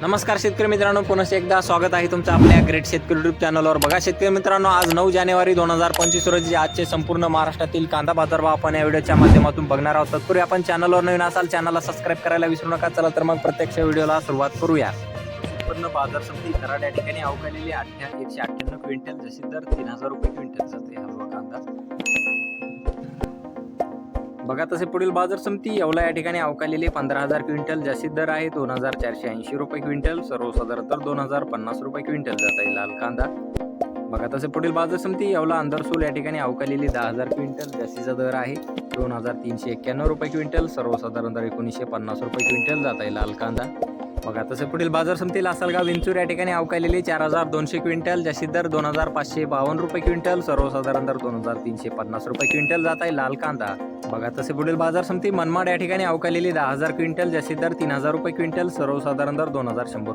नमस्कार शेतकरी मित्रांनो पुन्हा एकदा स्वागत आहे तुमचं आपल्या ग्रेट शेतकरी युट्यूब चॅनलवर बघा शेतकरी मित्रांनो आज नऊ जानेवारी दोन हजार पंचवीस रोजी आजचे संपूर्ण महाराष्ट्रातील कांदा बाजारभाव आपण या व्हिडिओच्या माध्यमातून बघणार आहोत. तत्पूर्वी आपण चॅनलवर नवीन असाल चॅनलला सबस्क्राईब करायला विसरू नका. चला तर मग प्रत्यक्ष व्हिडिओला सुरुवात करूया. पूर्ण बाजार समिती कराड या ठिकाणी अवकालेली अठ्ठ्या एकशे अठ्ठ्याण्णव क्विंटल जशी दर तीन हजार रुपये क्विंटल बघा तसे पुढील बाजार समिती येवला या ठिकाणी अवकालेले पंधरा हजार क्विंटल जास्तीत दर आहे दोन हजार चारशे ऐंशी रुपये क्विंटल सर्वसाधारण दर दोन हजार पन्नास रुपये क्विंटल जात आहे लाल कांदा. बघा तसे पुढील बाजार समिती येवला अंदरसूल या ठिकाणी अवकालेली दहा हजार क्विंटल जास्तीचा दर आहे दोन हजार तीनशे एक्क्याण्णव रुपये क्विंटल सर्वसाधारण दर एकोणीसशे पन्नास रुपये क्विंटल जात आहे लाल कांदा. बघा तसे पुढील बाजार समिती लासलगाव विंचूर या ठिकाणी अवकालेली चार हजार दोनशे क्विंटल जास्तीत दर दोन हजार पाचशे बावन्न रुपये क्विंटल सर्वसाधारण दर दोन हजार तीनशे पन्नास रुपये क्विंटल जात आहे लाल कांदा. बघा तसे पुढील बाजार समिती मनमाड या ठिकाणी अवकालेली दहा हजार क्विंटल जास्तीत दर तीन हजार रुपये क्विंटल सर्वसाधारण दर दोन हजार शंभर